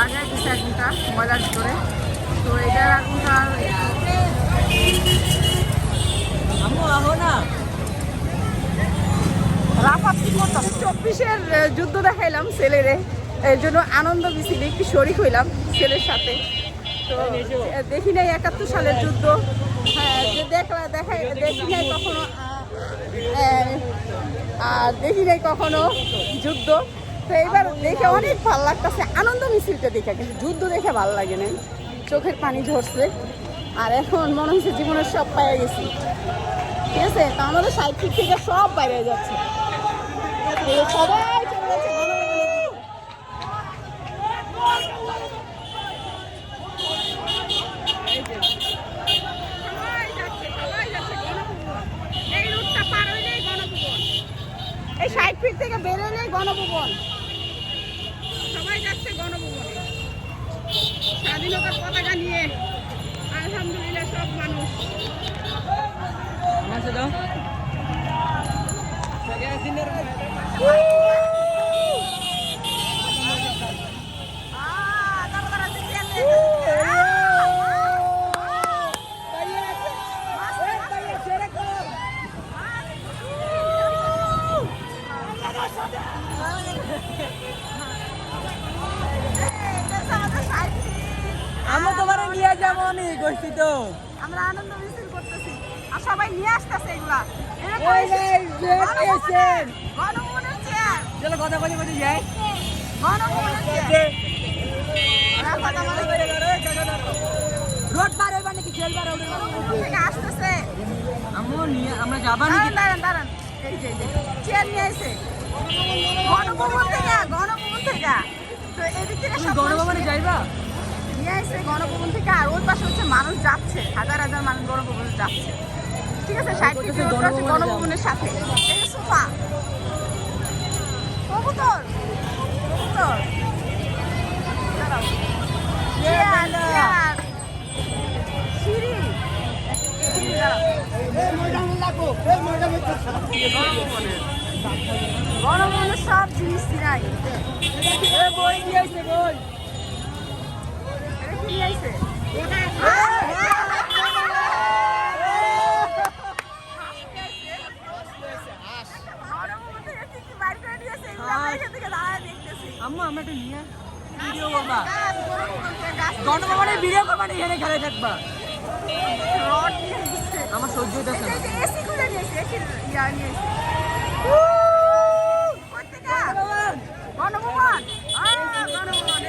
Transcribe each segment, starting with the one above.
লাগাই দিচ্ছে আগুনটা ময়লার ভিতরে। তো এটার আগুনটা চব্বিশের যুদ্ধ দেখাইলাম ছেলেরে। এর জন্য আনন্দ মিছিলে একটু শরিক হইলাম ছেলের সাথে। তো দেখি নাই একাত্তর সালের যুদ্ধ। হ্যাঁ দেখলা দেখি নাই কখনো আর দেখি নাই কখনো যুদ্ধ। তো এবার দেখে অনেক ভালো লাগতেছে। আনন্দ মিছিলটা দেখে, কিন্তু যুদ্ধ দেখে ভালো লাগে না চোখের পানি ঝরছে আর এখন মনে হচ্ছে জীবনের সব পাইয়া গেছি। ঠিক আছে? তা আমাদের সাইড থেকে সব বাইরে যাচ্ছে। সবাই। এই ষাট ফিট থেকে বেরোলেই গণভবন সবাই যাচ্ছে গণভবনে স্বাধীনতার পতাকা নিয়ে আলহামদুলিল্লাহ সব মানুষ। দাও। নিয়ে যাব আমি গোষ্ঠী তো। আমরা আনন্দ মিছিল করতেছি। আর সবাই নিয়ে আসতেছে এগুলা। গণভবনের চেয়ার চলো কথা বলি বলি যাই। গণভবনের চেয়ার বলে। রোড পার হইবা নাকি খেলবার গণভবন থেকে আসতেছে। আম্মু নিয়ে আমরা যাবা নাকি? দাঁড়ান দাঁড়ান এই যে চেয়ার নিয়ে এসে গণভবন থেকে গণভবন থেকে। তো এদিক থেকে তুমি সব গণভবনে যাইবা? নিয়ে এসে গণভবন থেকে আর ওই পাশে হচ্ছে মানুষ যাচ্ছে হাজার হাজার মানুষ গণভবনে যাচ্ছে। ঠিক আছে ষাট থেকে ওটা গণভবনের সাথে। এই সোফা। কবুতর। কবুতর। সিঁড়ি সিঁড়ি, দাঁড়াও। সব জিনিস নাই। বই নিয়ে বই দাঁড়ায় দেখতেছি। আম্মু আমরা একটু নিয়ে ভিডিও করবা গাছ ভিডিও করবা না এখানে খেলে থাকবা রড নিয়ে এসেছে। আমার সহ্য হইতেছে না খুলে নিয়ে ইয়া নিয়ে? গণভবন,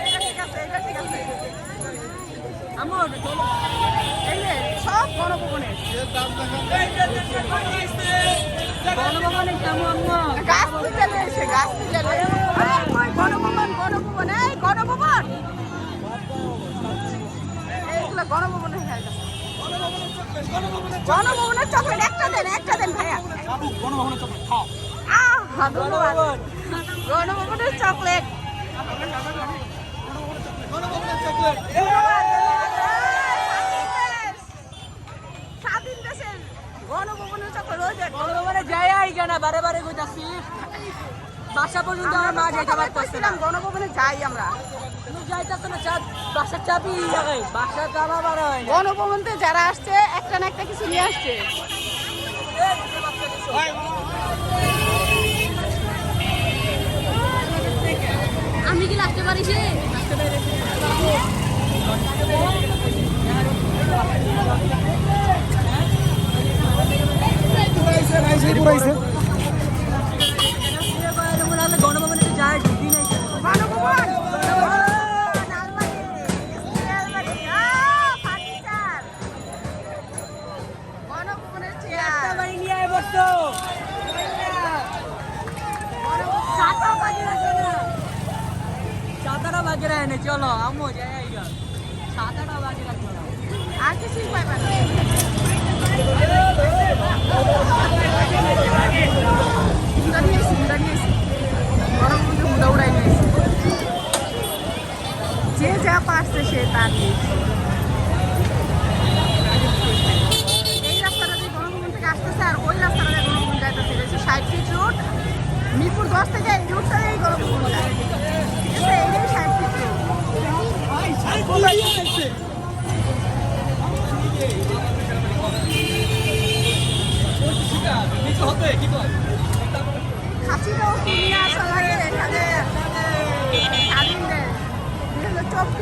এটা ঠিক আছে, এটা ঠিক আছে। যে, সব গণভবনের। গণভবনে কেমন গাছ তুলে এসে, গাছ তুলে গণভবন, গণভবন, এই গণভবন। এইগুলো গণভবনের হয়ে গেছে। গণভবনের চকলেট একটা দেন একটা দেন ভাইয়া আহ, ধন্যবাদ। গণভবনের চকলেট ধন্যবাদ, ধন্যবাদ। এই, স্বাধীন দেশের গণভবনের চকলেট ওই যে গণভবনে যাই আই কেনা বারে বারে কইতাছি বাসা পর্যন্ত আমার মা যাইতে পারতেছে না। গণভবনে যাই আমরা। তুমি না চাপ বাসার চাবি লাগাই বাসা চাপা বাড়া হয় গণভবনতে যারা আসছে একটা না একটা কিছু নিয়ে আসছে। আমি কি লাগতে পারি সে সাতাটা বাজে রায় না চলো আম্মু যাই আই গা সাতাটা বাজে রাখব না আর কিছুই পাইবা না হুন্ডা নিয়েছি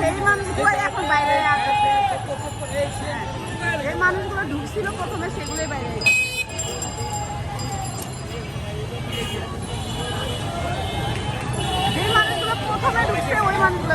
সেই মানুষগুলো এখন বাইরে যে মানুষগুলো ঢুকছিল প্রথমে, সেগুলোই বাইরে যে মানুষগুলো প্রথমে ঢুকছে, ওই মানুষগুলো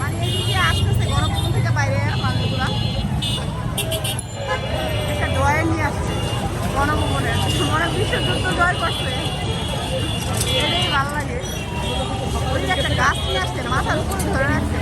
মানে নিয়ে আসছে গণভবনে মনে বিশ্ব যুদ্ধ জয় করছে। এটাই ভালো লাগে। ওই একটা গাছ নিয়ে মাথার উপরে ধরে রাখছে।